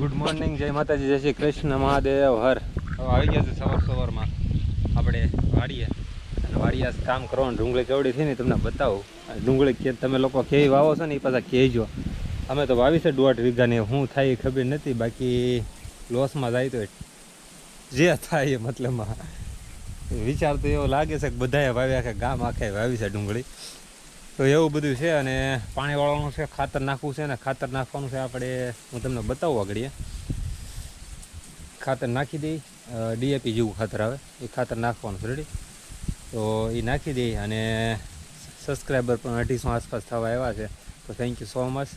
Good morning જય માતાજી જય શ્રી કૃષ્ણ મહાદેવ હર. હવે આવી ગયા છે સવાર સવારમાં. આપણે વાડીએ. અને વાડીએ કામ કરવાનું. ડુંગળી કેવડી થઈ ને તમને બતાવું. ડુંગળી કે તમે લોકો કેવી વાવો છો ને એ પાછા કહેજો. અમે તો વાવી છે દોઢ વીઘાની. શું થાય એ ખબર નથી. બાકી લોસમાં જાય તો જે થાય એ મતલબમાં. વિચાર તો એવો લાગે છે કે બધાએ વાવ્યા કે ગામ આખે વાવી છે ડુંગળી. તો એવું બધું છે અને પાણી વાળવાનું છે, ખાતર નાખવું છે ને ખાતર નાખવાનું છે આપણે, હું તમને બતાવું આગળ ખાતર નાખી દઈ ડીએપી જેવું ખાતર આવે, એ ખાતર નાખવાનું છે રેડી તો એ નાખી દઈ અને સબસ્ક્રાઈબર પણ અઢીસો આસપાસ થવા આવ્યા છે, તો થેન્ક યુ સો મચ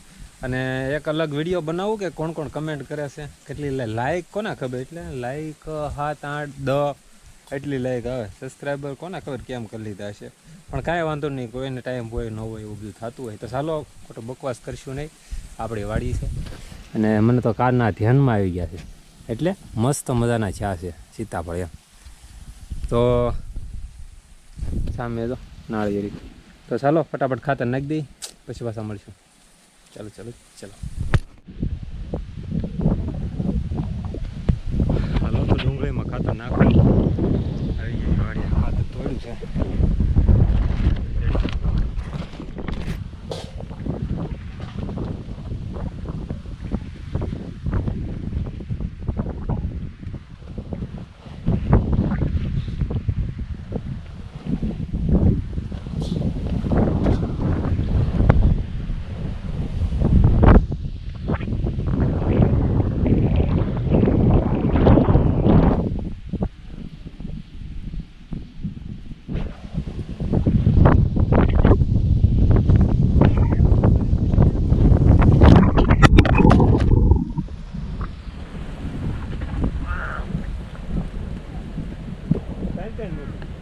અને એક અલગ વીડિયો બનાવું કે કોણ કોણ કમેન્ટ કરે છે? કેટલી લાઈક કોના ખબર? એટલે લાઈક સાત, આઠ, દસ. એટલી લાઈક આવે. સબસ્ક્રાઈબર કોને ખબર કેમ કરી લીધા છે? પણ કાંઈ વાંધો નહીં, કોઈને ટાઈમ હોય, ન હોય એવું બધું થતું હોય તો ચાલો, ખોટો બકવાસ કરશું નહીં. આપણી વાડી છે. અને મને તો કારના ધ્યાનમાં આવી ગયા છે. એટલે મસ્ત મજાના ચા છે સીતાફળ એમ. તો સામે તો નાળિયેરી. તો ચાલો, ફટાફટ ખાતર નાખી દઈ, પછી પાછા મળશું. ચાલો ચાલો ચાલો. હાલો, તો ડુંગળીમાં ખાતર નાખો 对 ખાતર તોડ્યું છે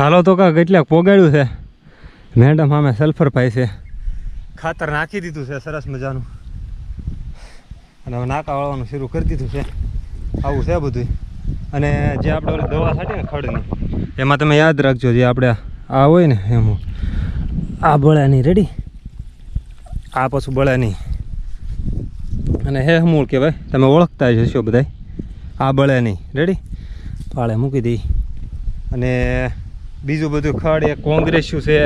હાલો તો કાંક કેટલાક પોગાડ્યું છે. મેડમ અમે સલ્ફર પાય છે. ખાતર નાખી દીધું છે, સરસ મજાનું. અને હવે નાકા વાળવાનું શરૂ કરી દીધું છે. આવું છે બધું અને જે આપણે ઓલી દવા છાંટી ને ખડની, એમાં તમે યાદ રાખજો જે આપણે આ હોય ને એમાં. આ બળાની રેડી આ પાછું બળાની. અને હે મૂળ કહેવાય તમે ઓળખતા જ હશો બધાય. આ નહીં રેડી પાળે મૂકી દઈ. અને બીજું બધું ખડ એ કોંગ્રેસ્યું છે.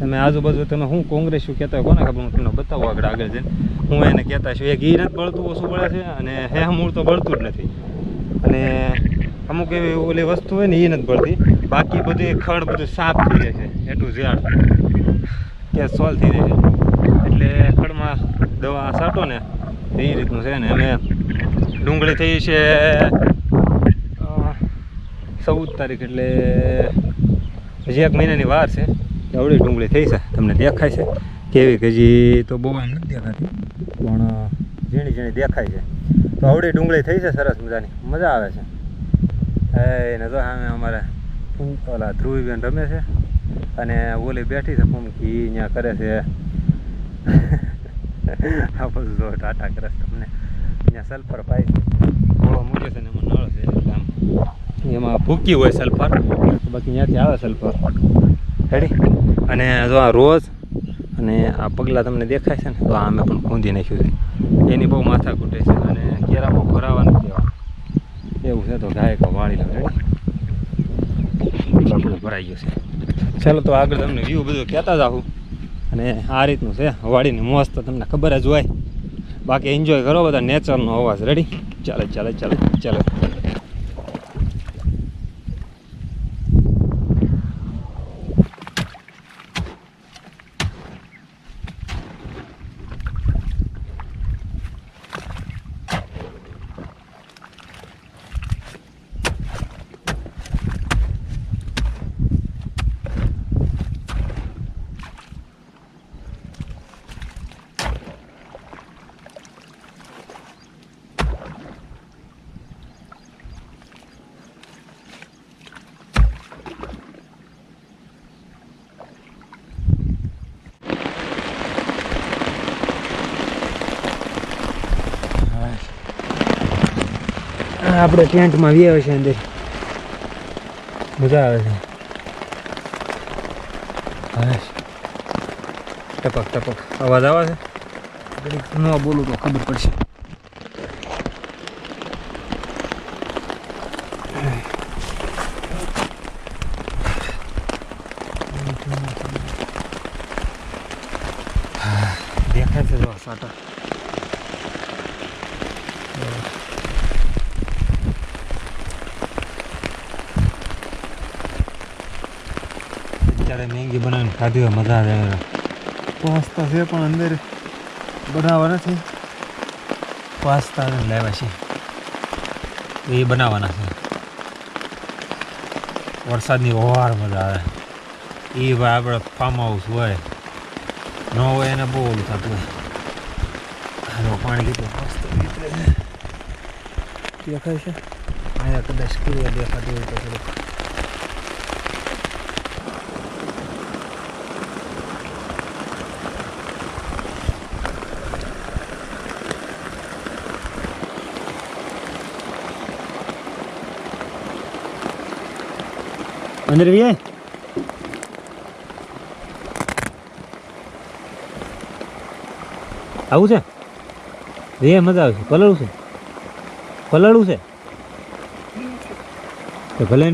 તમે આજુબાજુ તમે હું કોંગ્રેસ્યું કહેતા હોય, કોને ખબર? હું તમને બતાવું આગળ આગળ જઈને. હું એને કહેતા છું એ ઘી નથી બળતું ઓછું બળે છે અને હે મૂળ તો બળતું જ નથી. અને અમુક એવી ઓલી વસ્તુ હોય ને એ નથી બળતી. બાકી બધું ખડ બધું સાફ થઈ જાય છે એટલું ઝાડ. કે સોલ્વ થઈ જાય છે. એટલે ખડમાં દવા સાટો ને, એ રીતનું છે ને. અમે ડુંગળી થઈ છે ચૌદ તારીખ એટલે હજી એક મહિનાની વાર છે. એવડી ડુંગળી થઈ છે. તમને દેખાય છે. કેવી કે હજી તો બહુ નથી દેખાતી, પણ ઝીણી ઝીણી દેખાય છે. તો આવડી ડુંગળી થઈ છે સરસ મજાની. મજા આવે છે. એ ને તો સામે અમારે ઓલા ધ્રુવીબેન રમે છે. અને ઓલી બેઠી છે ફૂમકી ઈ અહીંયા કરે છે. આ બધું જો ટાટા કરે છે તમને. અહીંયા સલ્ફર પાઇપ ગોળો મૂકે છે ને એમાં નળ છે આમ. એમાં ભૂકી હોય સલ્ફર બાકી ત્યાંથી આવે સલ્ફર રેડી અને જો આ રોજ અને આ પગલાં તમને દેખાય છે ને, તો આ અમે પણ ખૂંદી નાખ્યું છે. એની બહુ માથા કૂટે છે અને કેરા બહુ ભરાવા નથી દેવા એવું છે, તો ગાયકો વાળી લો રેડી ભરાઈ ગયું છે. ચાલો, તો આગળ તમને વ્યૂ બધું કહેતા જાઉં. અને આ રીતનું છે વાડીની મોજ તમને ખબર જ હોય. બાકી એન્જોય કરો બધા નેચરનો અવાજ. રેડી ચાલે ચાલે ચાલે ચાલે. આપણે ટેન્ટમાં વ્યાવે છે અંદર મજા આવે છે. હા. ટપક ટપક. અવાજ આવે છે? ઘડીક ન બોલું તો ખબર પડશે. દેખાય છે જો સાટા. અત્યારે મેંગી બનાવીને ખાધી હોય મજા આવે પાસ્તા છે પણ અંદર બનાવવા નથી. પાસ્તા લાવ્યા છે. એ બનાવવાના છે. વરસાદની ઓવાર મજા આવે. એ ભાઈ આપણે ફાર્મ હાઉસ હોય ન હોય એને બહુ ઓલું થતું હોય. પાણી કીધું મસ્ત નીકળે દેખાય છે. અહીંયા કદાચ ક્લિયર દેખાતું હોય તો થોડુંક. અંદર બી આવું છે? રે મજા આવે છે. પલળું છે. પલળું છે. તો ભલે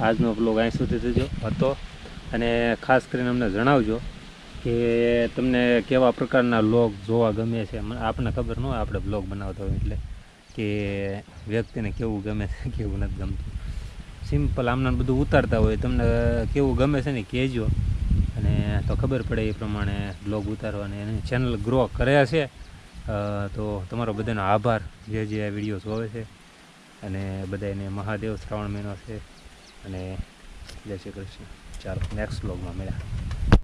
આજનો બ્લોગ અહીં સુધી થજો હતો. અને ખાસ કરીને અમને જણાવજો કે તમને કેવા પ્રકારના બ્લોગ જોવા ગમે છે. આપણને ખબર ન હોય આપણે બ્લોગ બનાવતા હોય એટલે કે વ્યક્તિને કેવું ગમે છે કેવું નથી ગમતું. સિમ્પલ આમને બધું ઉતારતા હોય. તમને કેવું ગમે છે ને કહેજો. અને તો ખબર પડે એ પ્રમાણે બ્લોગ ઉતારવાની. અને ચેનલ ગ્રો કર્યા છે તો તમારો બધાનો આભાર. જે જે આ વીડિયો જોવે છે. અને બધાને મહાદેવ શ્રાવણ મહિનો છે. અને જય શ્રી કૃષ્ણ. ચાલો નેક્સ્ટ બ્લોગમાં મળ્યા.